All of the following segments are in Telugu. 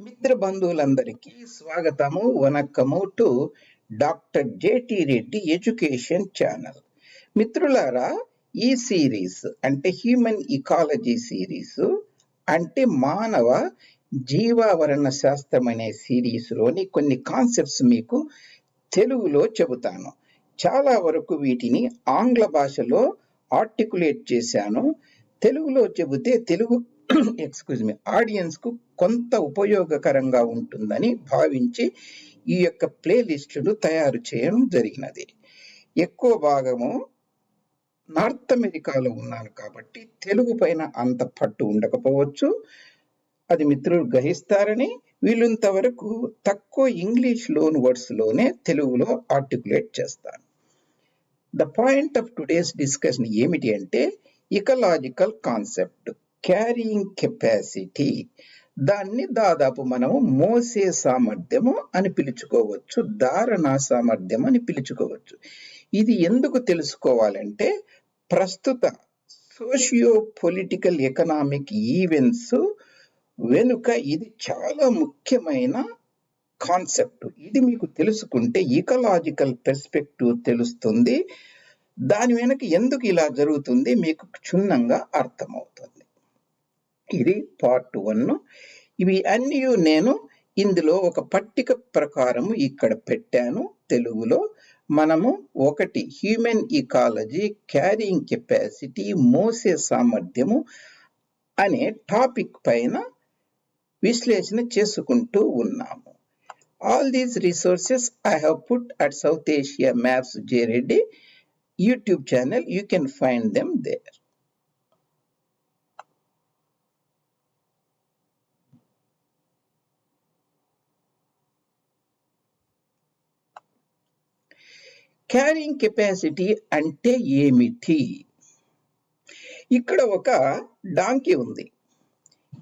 మిత్ర బంధువులందరికీ స్వాగతము వనక్కము to doctor J T Reddy education channel. మిత్రులారా ఈ సిరీస్ అంటే హ్యూమన్ ఇకాలజీ సిరీస్ అంటే మానవ జీవావరణ శాస్త్రం అనే సిరీస్లోని కొన్ని కాన్సెప్ట్స్ మీకు తెలుగులో చెబుతాను. చాలా వరకు వీటిని ఆంగ్ల భాషలో ఆర్టికులేట్ చేశాను. తెలుగులో చెబితే తెలుగు ఎక్స్క్యూజ్ మీ ఆడియన్స్కు కొంత ఉపయోగకరంగా ఉంటుందని భావించి ఈ యొక్క ప్లేలిస్టును తయారు చేయడం జరిగినది. ఎక్కువ భాగము నార్త్ అమెరికాలో ఉన్నాను కాబట్టి తెలుగు పైన అంత పట్టు ఉండకపోవచ్చు. అది మిత్రులు గ్రహిస్తారని వీలుంత వరకు తక్కువ ఇంగ్లీష్ లోన్ వర్డ్స్లోనే తెలుగులో ఆర్టికులేట్ చేస్తాను. The point of today's discussion ఏమిటి అంటే ఇకలాజికల్ కాన్సెప్ట్. క్యారియింగ్ కెపాసిటీ దాన్ని దాదాపు మనము మోసే సామర్థ్యము అని పిలుచుకోవచ్చు ధారణ సామర్థ్యం అని పిలుచుకోవచ్చు. ఇది ఎందుకు తెలుసుకోవాలంటే ప్రస్తుత సోషియో పొలిటికల్ ఎకనామిక్ ఈవెంట్స్ వెనుక ఇది చాలా ముఖ్యమైన కాన్సెప్ట్. ఇది మీకు తెలుసుకుంటే ఈకలాజికల్ పెర్స్పెక్టివ్ తెలుస్తుంది. దాని వెనక ఎందుకు ఇలా జరుగుతుంది మీకు క్షుణ్ణంగా అర్థమవుతుంది. ఇది పార్ట్ వన్ ఇవి అన్నీ నేను ఇందులో ఒక పట్టిక ప్రకారము ఇక్కడ పెట్టాను. తెలుగులో మనము ఒకటి హ్యూమన్ ఇకాలజీ క్యారింగ్ కెపాసిటీ మోసే సామర్థ్యము అనే టాపిక్ పైన విశ్లేషణ చేసుకుంటూ ఉన్నాము. All these resources I have put at South Asia maps J Reddy YouTube channel you can find them there carrying capacity అంటే ఏమిటి? ఇక్కడ ఒక డాంకీ ఉంది.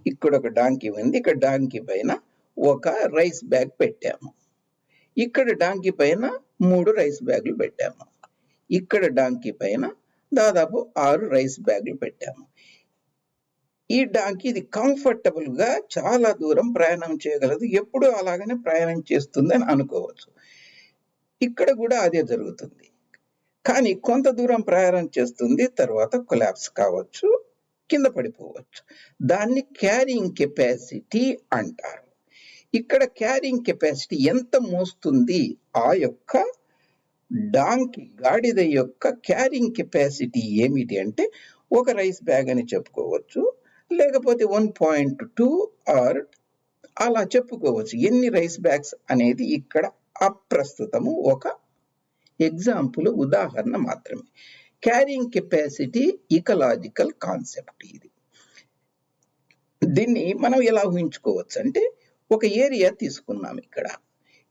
ఇక్కడ ఒక డాంకీ ఉంది. ఇక్కడ డాంకీ పైన ఒక రైస్ బ్యాగ్ పెట్టాము. ఇక్కడ డాంకీ పైన మూడు రైస్ బ్యాగులు పెట్టాము. ఇక్కడ డాంకీ పైన దాదాపు ఆరు రైస్ బ్యాగులు పెట్టాము. ఈ డాంకీ ఇది కంఫర్టబుల్గా చాలా దూరం ప్రయాణం చేయగలదు. ఎప్పుడు అలాగనే ప్రయాణం చేస్తుంది అని అనుకోవచ్చు. ఇక్కడ కూడా అదే జరుగుతుంది. కానీ కొంత దూరం ప్రయాణం చేస్తుంది తర్వాత కొలాప్స్ కావచ్చు కింద పడిపోవచ్చు. దాన్ని క్యారింగ్ కెపాసిటీ అంటారు. ఇక్కడ క్యారింగ్ కెపాసిటీ ఎంత మోస్తుంది? ఆ యొక్క డాంకి గాడిద యొక్క క్యారింగ్ కెపాసిటీ ఏమిటి అంటే ఒక రైస్ బ్యాగ్ అని చెప్పుకోవచ్చు లేకపోతే వన్ పాయింట్ టూ ఆర్ అలా చెప్పుకోవచ్చు. ఎన్ని రైస్ బ్యాగ్స్ అనేది ఇక్కడ అప్రస్తుతము ఒక ఎగ్జాంపుల్ ఉదాహరణ మాత్రమే. క్యారింగ్ కెపాసిటీ ఇకలాజికల్ కాన్సెప్ట్ ఇది. దీన్ని మనం ఎలా ఊహించుకోవచ్చు అంటే ఒక ఏరియా తీసుకున్నాం ఇక్కడ.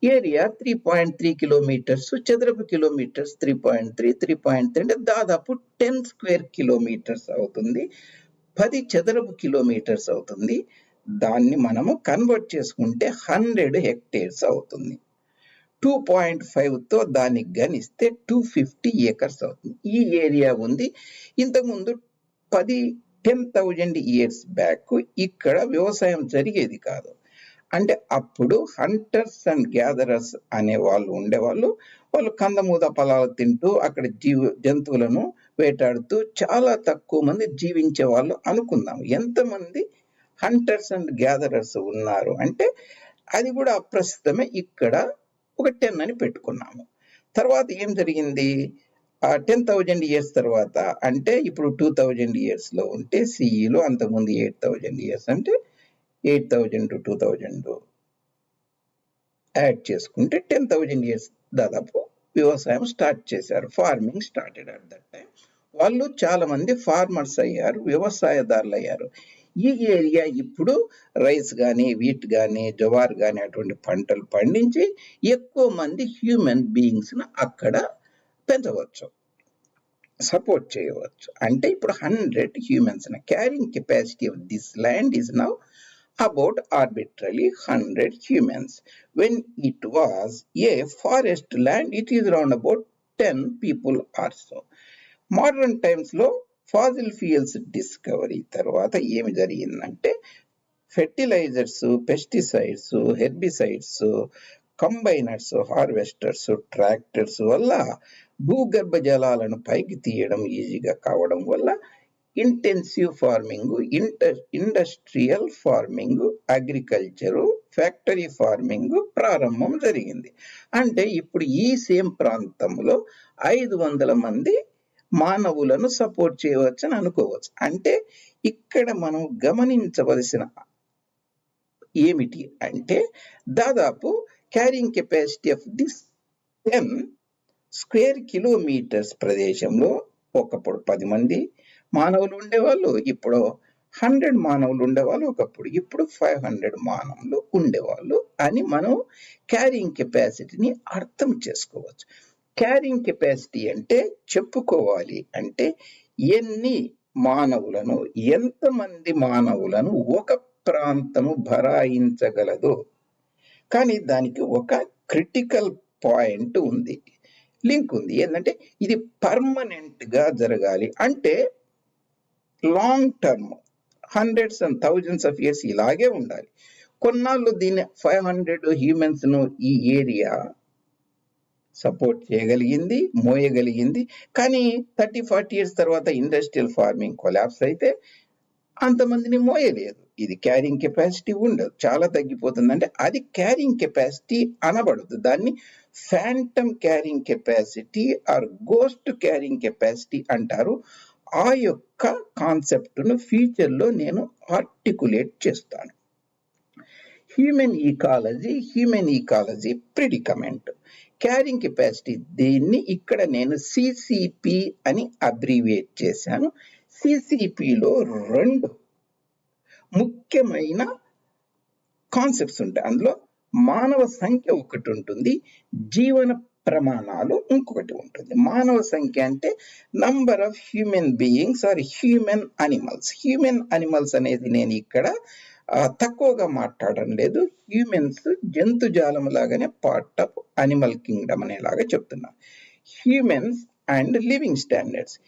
Area three point three kilometres చదరపు kilometres three point three three point three అంటే దాదాపు టెన్ స్క్వేర్ కిలోమీటర్స్ అవుతుంది. పది చదరపు కిలోమీటర్స్ అవుతుంది. దాన్ని మనము కన్వర్ట్ చేసుకుంటే హండ్రెడ్ హెక్టేర్స్ అవుతుంది. టూ పాయింట్ ఫైవ్తో దానికి గణిస్తే టూ ఫిఫ్టీ ఏకర్స్ అవుతుంది. ఈ ఏరియా ఉంది. ఇంతకుముందు పది టెన్ థౌజండ్ ఇయర్స్ బ్యాక్ ఇక్కడ వ్యవసాయం జరిగేది కాదు. అంటే అప్పుడు హంటర్స్ అండ్ గ్యాదరర్స్ అనే వాళ్ళు ఉండేవాళ్ళు. వాళ్ళు కందమూద పొలాలు తింటూ అక్కడ జీవ జంతువులను వేటాడుతూ చాలా తక్కువ మంది జీవించే వాళ్ళు అనుకుందాం. ఎంతమంది హంటర్స్ అండ్ గ్యాదరర్స్ ఉన్నారు అంటే అది కూడా అప్రస్తుతమే ఇక్కడ ఒక టెన్ అని పెట్టుకున్నాము. తర్వాత ఏం జరిగింది? టెన్ థౌజండ్ ఇయర్స్ తర్వాత అంటే ఇప్పుడు టూ థౌజండ్ ఇయర్స్లో ఉంటే సిఈలో అంతకుముందు ఎయిట్ థౌజండ్ ఇయర్స్ అంటే eight thousand to two thousand add చేసుకుంటే టెన్ థౌజండ్ ఇయర్స్ దాదాపు వ్యవసాయం స్టార్ట్ చేశారు. Farming started at that time వాళ్ళు చాలామంది ఫార్మర్స్ అయ్యారు వ్యవసాయదారులు అయ్యారు ఈ ఏరియా ఇప్పుడు రైస్ కానీ వీట్ కానీ జవార్ కానీ అటువంటి పంటలు పండించి ఎక్కువ మంది హ్యూమన్ బీయింగ్స్ను అక్కడ పెంచవచ్చు సపోర్ట్ చేయవచ్చు అంటే ఇప్పుడు hundred humans carrying capacity of this land is now about arbitrarily 100 humans. When it was a forest land, it is around about 10 people or so. Modern times లో ఫాజిల్ ఫ్యూయల్స్ డిస్కవరీ తర్వాత ఏమి జరిగిందంటే fertilizers pesticides herbicides combiners harvesters tractors వల్ల భూగర్భ జలాలను పైకి తీయడం ఈజీగా కావడం వల్ల intensive farming inter industrial farming agriculture factory farming ప్రారంభం జరిగింది. అంటే ఇప్పుడు ఈ సేమ్ ప్రాంతంలో ఐదు వందల మంది మానవులను సపోర్ట్ చేయవచ్చు అని అనుకోవచ్చు. అంటే ఇక్కడ మనం గమనించవలసిన ఏమిటి అంటే దాదాపు carrying capacity of this ten square kilometres ప్రదేశంలో ఒకప్పుడు పది మంది మానవులు ఉండేవాళ్ళు ఇప్పుడు హండ్రెడ్ మానవులు ఉండేవాళ్ళు ఒకప్పుడు ఇప్పుడు ఫైవ్ హండ్రెడ్ మానవులు ఉండేవాళ్ళు అని మనం క్యారింగ్ కెపాసిటీని అర్థం చేసుకోవచ్చు. క్యారింగ్ కెపాసిటీ అంటే చెప్పుకోవాలి అంటే ఎన్ని మానవులను ఎంతమంది మానవులను ఒక ప్రాంతము భరాయించగలదు. కానీ దానికి ఒక క్రిటికల్ పాయింట్ ఉంది. లింక్ ఉంది. ఏంటంటే ఇది పర్మనెంట్గా జరగాలి. అంటే long term hundreds and thousands of years ఇలాగే ఉండాలి. కొన్నాళ్ళు దీన్ని ఫైవ్ హండ్రెడ్ హ్యూమన్స్ను ఈ ఏరియా సపోర్ట్ చేయగలిగింది మోయగలిగింది. కానీ థర్టీ ఫార్టీ ఇయర్స్ తర్వాత ఇండస్ట్రియల్ ఫార్మింగ్ కొలాప్స్ అయితే అంతమందిని మోయలేదు. ఇది క్యారింగ్ కెపాసిటీ ఉండదు. చాలా తగ్గిపోతుంది. అంటే అది క్యారింగ్ కెపాసిటీ అనబడదు. దాన్ని phantom carrying capacity or ghost carrying capacity అంటారు. ఆ యొక్క కాన్సెప్ట్ను ఫ్యూచర్లో నేను ఆర్టికులేట్ చేస్తాను. Human ecology human ecology predicament carrying capacity దీన్ని ఇక్కడ నేను సిసిపి అని అబ్రివియేట్ చేశాను. సిసిపిలో రెండు ముఖ్యమైన కాన్సెప్ట్స్ ఉంటాయి. అందులో మానవ సంఖ్య ఒకటి ఉంటుంది జీవన ప్రమాణాలు ఇంకొకటి ఉంటుంది. మానవ సంఖ్య అంటే number of human beings or human animals human animals అనేది నేను ఇక్కడ తక్కువగా మాట్లాడడం లేదు. హ్యూమన్స్ జంతుజాలం లాగానే పార్ట్ ఆఫ్ అనిమల్ కింగ్డమ్ అనేలాగా చెప్తున్నా. హ్యూమెన్స్ అండ్ లివింగ్ స్టాండర్డ్స్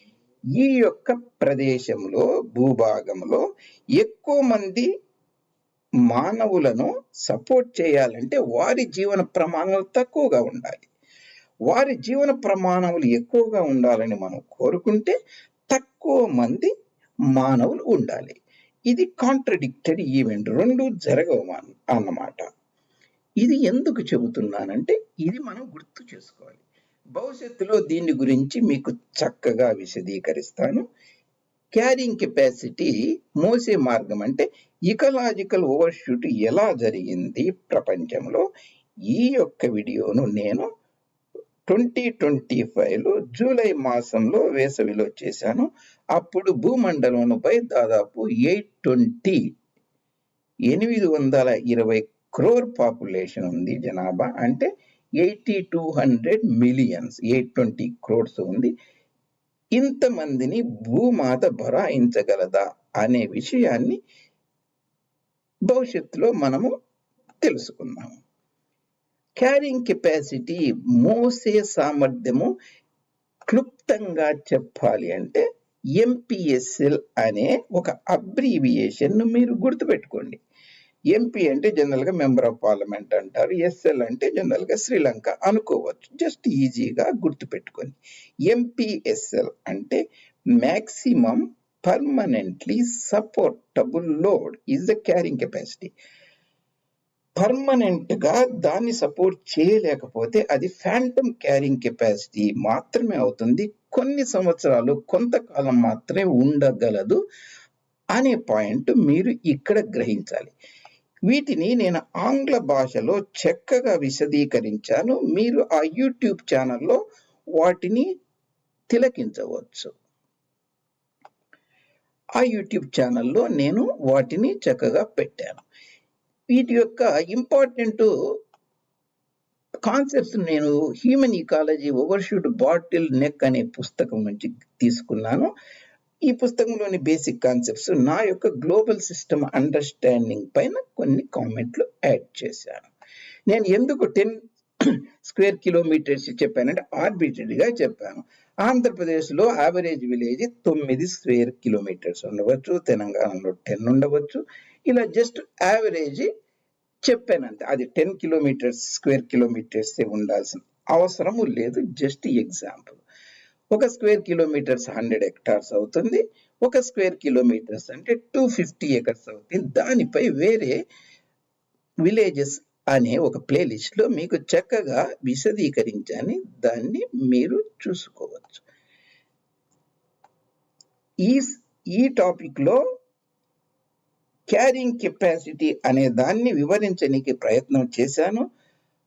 ఈ యొక్క ప్రదేశంలో భూభాగంలో ఎక్కువ మంది మానవులను సపోర్ట్ చేయాలంటే వారి జీవన ప్రమాణాలు తక్కువగా ఉండాలి. వారి జీవన ప్రమాణములు ఎక్కువగా ఉండాలని మనం కోరుకుంటే తక్కువ మంది మానవులు ఉండాలి. ఇది కాంట్రడిక్టరీ ఈవెంట్ రెండు జరగవు అన్నమాట. ఇది ఎందుకు చెబుతున్నానంటే ఇది మనం గుర్తు చేసుకోవాలి. భవిష్యత్తులో దీని గురించి మీకు చక్కగా విశదీకరిస్తాను. క్యారింగ్ కెపాసిటీ మోసే మార్గం అంటే ఇకలాజికల్ ఓవర్షూట్ ఎలా జరిగింది ప్రపంచంలో? ఈ యొక్క వీడియోను నేను ట్వంటీ ట్వంటీ ఫైవ్లో జూలై మాసంలో వేసవిలో చేశాను. అప్పుడు భూమండలంపై దాదాపు ఎయిట్ ట్వంటీ ఎనిమిది వందల ఇరవై క్రోర్ పాపులేషన్ ఉంది జనాభా. అంటే eighty two hundred millions eight twenty crores ఉంది. ఇంతమందిని భూమాత భరాయించగలదా అనే విషయాన్ని భవిష్యత్తులో మనము తెలుసుకుందాము. క్యారింగ్ కెపాసిటీ మోసే సామర్థ్యము క్లుప్తంగా చెప్పాలి అంటే ఎంపీఎస్ఎల్ అనే ఒక అబ్రీవియేషన్ను మీరు గుర్తుపెట్టుకోండి. ఎంపీ అంటే జనరల్గా మెంబర్ ఆఫ్ పార్లమెంట్ అంటారు ఎస్ఎల్ అంటే జనరల్గా శ్రీలంక అనుకోవచ్చు. జస్ట్ ఈజీగా గుర్తుపెట్టుకొని ఎంపీఎస్ఎల్ అంటే maximum permanently supportable load is the carrying capacity పర్మనెంట్గా దాన్ని సపోర్ట్ చేయలేకపోతే అది ఫ్యాంటమ్ క్యారింగ్ కెపాసిటీ మాత్రమే అవుతుంది. కొన్ని సంవత్సరాలు కొంతకాలం మాత్రమే ఉండగలదు అనే పాయింట్ మీరు ఇక్కడ గ్రహించాలి. వీటిని నేను ఆంగ్ల భాషలో చక్కగా విశదీకరించాను. మీరు ఆ యూట్యూబ్ ఛానల్లో వాటిని తిలకించవచ్చు. ఆ యూట్యూబ్ ఛానల్లో నేను వాటిని చక్కగా పెట్టాను. వీటి యొక్క ఇంపార్టెంట్ కాన్సెప్ట్స్ నేను human ecology overshoot bottleneck అనే పుస్తకం నుంచి తీసుకున్నాను. ఈ పుస్తకంలోని బేసిక్ కాన్సెప్ట్స్ నా యొక్క గ్లోబల్ సిస్టమ్ అండర్స్టాండింగ్ పైన కొన్ని కామెంట్లు యాడ్ చేశాను. నేను ఎందుకు టెన్ స్క్వేర్ కిలోమీటర్స్ చెప్పానంటే ఆర్బిటరీగా చెప్పాను. ఆంధ్రప్రదేశ్లో యావరేజ్ విలేజ్ తొమ్మిది స్క్వేర్ కిలోమీటర్స్ ఉండవచ్చు తెలంగాణలో టెన్ ఉండవచ్చు. ఇలా జస్ట్ యావరేజ్ చెప్పానంతే. అది టెన్ కిలోమీటర్స్ స్క్వేర్ కిలోమీటర్స్ ఉండాల్సిన అవసరము లేదు. జస్ట్ ఎగ్జాంపుల్ ఒక స్క్వేర్ కిలోమీటర్స్ హండ్రెడ్ హెక్టార్స్ అవుతుంది. ఒక స్క్వేర్ కిలోమీటర్స్ అంటే టూ ఫిఫ్టీ ఎకర్స్ అవుతుంది. దానిపై వేరే విలేజెస్ అనే ఒక ప్లేలిస్ట్లో మీకు చక్కగా విశదీకరించని దాన్ని మీరు చూసుకోవచ్చు. ఈ ఈ టాపిక్లో క్యారింగ్ కెపాసిటీ అనే దాన్ని వివరించడానికి ప్రయత్నం చేశాను.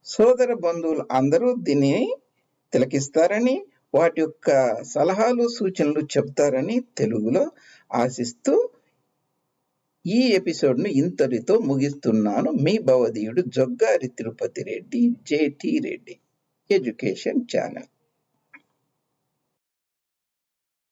సోదర బంధువులు అందరూ దీన్ని తిలకిస్తారని వాటి యొక్క సలహాలు సూచనలు చెప్తారని తెలుగులో ఆశిస్తూ ఈ ఎపిసోడ్ను ఇంతటితో ముగిస్తున్నాను. మీ భవదీయుడు Joggari Tirupati Reddy J T Reddy. Education channel.